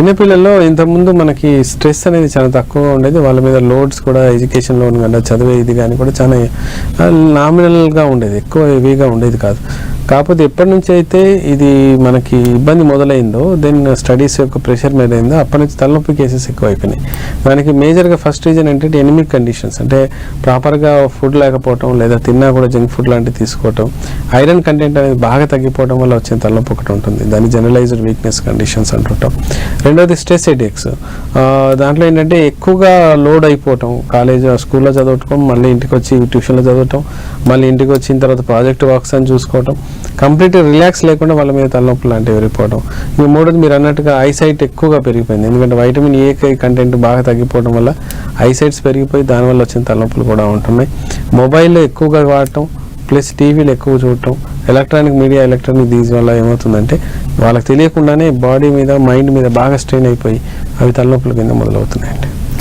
చిన్నపిల్లల్లో ఇంతకుముందు మనకి స్ట్రెస్ అనేది చాలా తక్కువగా ఉండేది. వాళ్ళ మీద లోడ్స్ కూడా ఎడ్యుకేషన్ లోన్ కానీ చదివే ఇది కానీ కూడా చాలా నామినల్గా ఉండేది. ఎక్కువ హెవీగా ఉండేది కాదు. కాకపోతే ఎప్పటి నుంచి అయితే ఇది మనకి ఇబ్బంది మొదలైందో దెన్ స్టడీస్ యొక్క ప్రెషర్ మీద అయిందో అప్పటి నుంచి తలనొప్పి కేసెస్ ఎక్కువ అయిపోయినాయి దానికి మేజర్గా ఫస్ట్ రీజన్ ఏంటంటే ఎనిమిక్ కండిషన్స్ అంటే ప్రాపర్గా ఫుడ్ లేకపోవటం లేదా తిన్నా కూడా జంక్ ఫుడ్ లాంటివి తీసుకోవటం. ఐరన్ కంటెంట్ అనేది బాగా తగ్గిపోవడం వల్ల వచ్చే తలనొప్పి ఒకటి ఉంటుంది. దాన్ని జనరలైజ్డ్ వీక్నెస్ కండిషన్స్ అంటుంటాం. రెండోది స్ట్రెస్ హెడేక్స్ దాంట్లో ఏంటంటే ఎక్కువగా లోడ్ అయిపోవటం. కాలేజ్ స్కూల్లో చదవటం మళ్ళీ ఇంటికి వచ్చి ట్యూషన్లో చదవటం మళ్ళీ ఇంటికి వచ్చిన తర్వాత ప్రాజెక్ట్ వర్క్స్ అని చూసుకోవటం. కంప్లీట్ రిలాక్స్ లేకుండా వాళ్ళ మీద తలనొప్పి లాంటివి వెళ్ళిపోవడం ఈ మూడోది మీరు అన్నట్టుగా ఐసైట్ ఎక్కువగా పెరిగిపోయింది. ఎందుకంటే వైటమిన్ ఏ కంటెంట్ బాగా తగ్గిపోవడం వల్ల ఐసైట్స్ పెరిగిపోయి దానివల్ల వచ్చిన తలనొప్పులు కూడా ఉంటున్నాయి. మొబైల్లో ఎక్కువగా వాడటం ప్లస్ టీవీలు ఎక్కువ చూడటం ఎలక్ట్రానిక్ మీడియా ఎలక్ట్రానిక్ దీస్ వల్ల ఏమవుతుందంటే వాళ్ళకి తెలియకుండానే బాడీ మీద మైండ్ మీద బాగా స్ట్రెయిన్ అయిపోయి అవి తలనొప్పుల కింద మొదలవుతున్నాయండి.